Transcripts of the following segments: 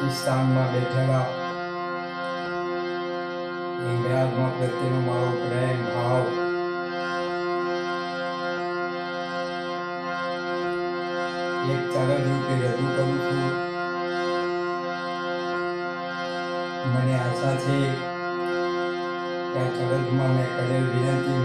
ઊંચી બેઠેલા હિંગરાજમાં પ્રત્યેનો મારો પ્રેમ, ભાવ. એક ચરણ રૂપે રજૂ કરું છું. મને આશા છે કે આ ચરજમાં મેં કરેલ વિનંતી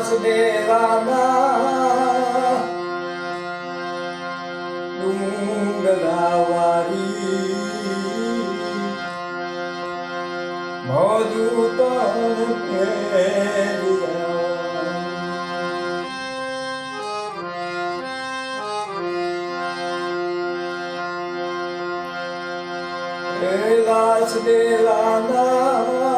বাঁচবে রানা ডুঙ্গলাওয়ারি মধুত Last.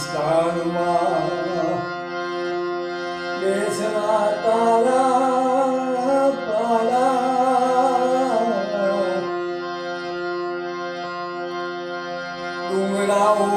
બલુચિસ્તાનમાં દેશના તારા પાલા. ડુંગરાઓ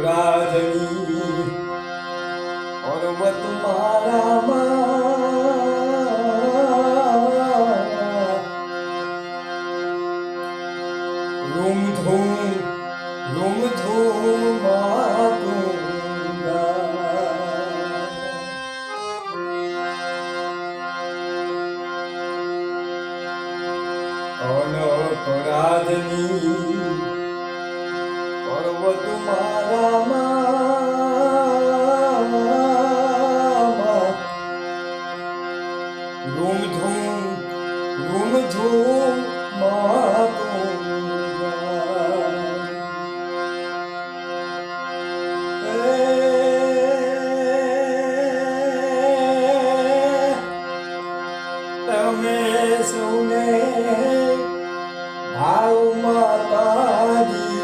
કનક રાજની પર્વત મારામાં. રૂમ ધૂમ રૂમ ધૂમ કનક રાજની તુમારા રૂમ ધૂમ રૂમ ધૂમ તમે સૌને ભાવ માતાજી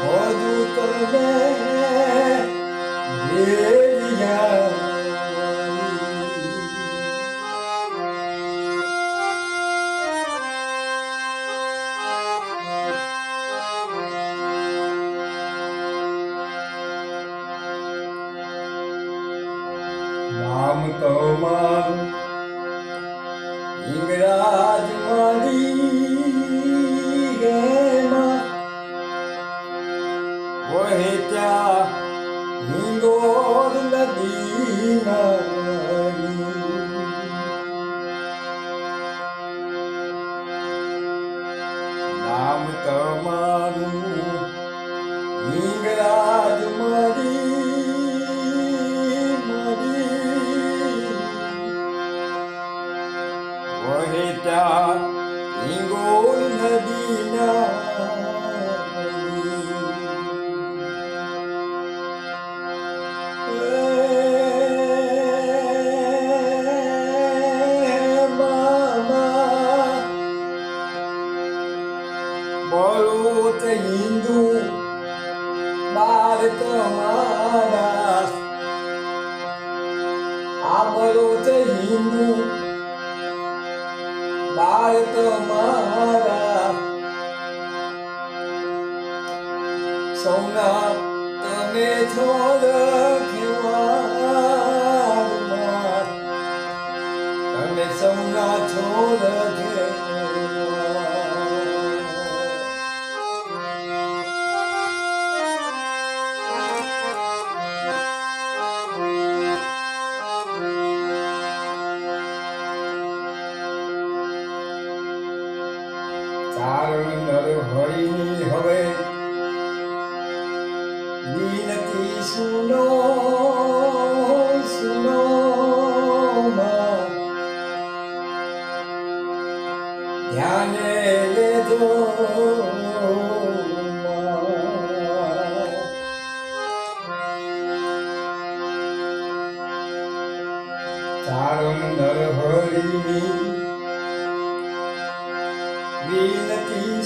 মধু করবে come on. ભળું તે હિન્દુ બાર તમારા આ ભળું તે હિન્દુ બાર તમારા ચારણ નર હરિની હવે વિનતી સુનો સુનો. ધ્યાને લેજો માં. નર હરિની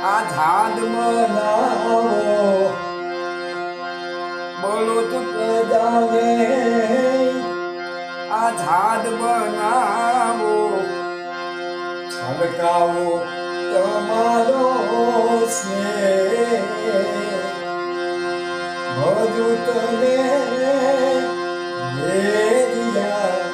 આઝાદ મનાવો બળુત પ્રજાને આઝાદ બનાવો છલકાવો તમારો સ્નેહ બધું તને બધું